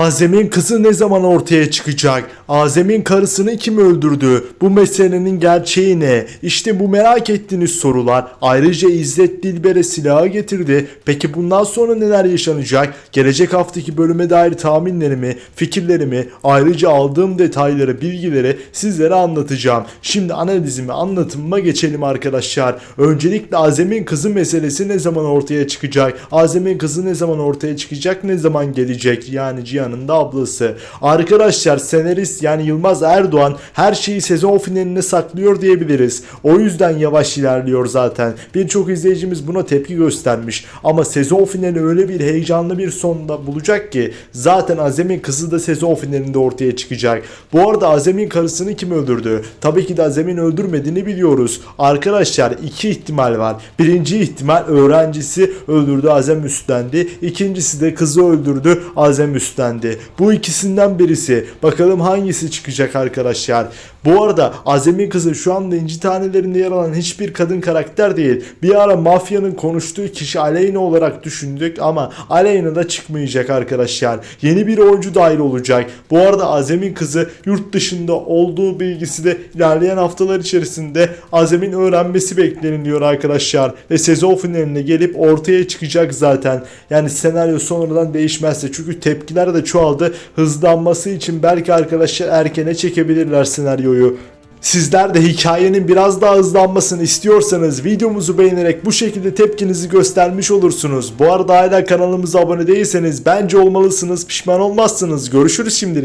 Azem'in kızı ne zaman ortaya çıkacak? Azem'in karısını kim öldürdü? Bu meselenin gerçeği ne? İşte bu merak ettiğiniz sorular. Ayrıca İzzet Dilber'e silahı getirdi. Peki bundan sonra neler yaşanacak? Gelecek haftaki bölüme dair tahminlerimi, fikirlerimi, ayrıca aldığım detayları, bilgileri sizlere anlatacağım. Şimdi analizimi, anlatımıma geçelim arkadaşlar. Öncelikle Azem'in kızı meselesi ne zaman ortaya çıkacak? Azem'in kızı ne zaman ortaya çıkacak? Ne zaman gelecek? Yani Cihan'ın da ablası. Arkadaşlar senarist yani Yılmaz Erdoğan her şeyi sezon finaline saklıyor diyebiliriz. O yüzden yavaş ilerliyor zaten. Birçok izleyicimiz buna tepki göstermiş. Ama sezon finali öyle bir heyecanlı bir sonda bulacak ki zaten Azem'in kızı da sezon finalinde ortaya çıkacak. Bu arada Azem'in karısını kim öldürdü? Tabii ki de Azem'in öldürmediğini biliyoruz. Arkadaşlar iki ihtimal var. Birinci ihtimal öğrencisi öldürdü Azem üstlendi. İkincisi de kızı öldürdü Azem üstlendi. Bu ikisinden birisi. Bakalım hangisi çıkacak arkadaşlar. Bu arada Azem'in kızı şu anda inci tanelerinde yer alan hiçbir kadın karakter değil. Bir ara mafyanın konuştuğu kişi Aleyna olarak düşündük ama Aleyna da çıkmayacak arkadaşlar. Yeni bir oyuncu dahil olacak. Bu arada Azem'in kızı yurt dışında olduğu bilgisi de ilerleyen haftalar içerisinde Azem'in öğrenmesi bekleniliyor arkadaşlar. Ve sezon finaline gelip ortaya çıkacak zaten. Yani senaryo sonradan değişmezse. Çünkü tepkiler de çoğaldı. Hızlanması için belki arkadaşlar erkene çekebilirler senaryoyu. Sizler de hikayenin biraz daha hızlanmasını istiyorsanız videomuzu beğenerek bu şekilde tepkinizi göstermiş olursunuz. Bu arada hala kanalımıza abone değilseniz bence olmalısınız pişman olmazsınız. Görüşürüz şimdilik.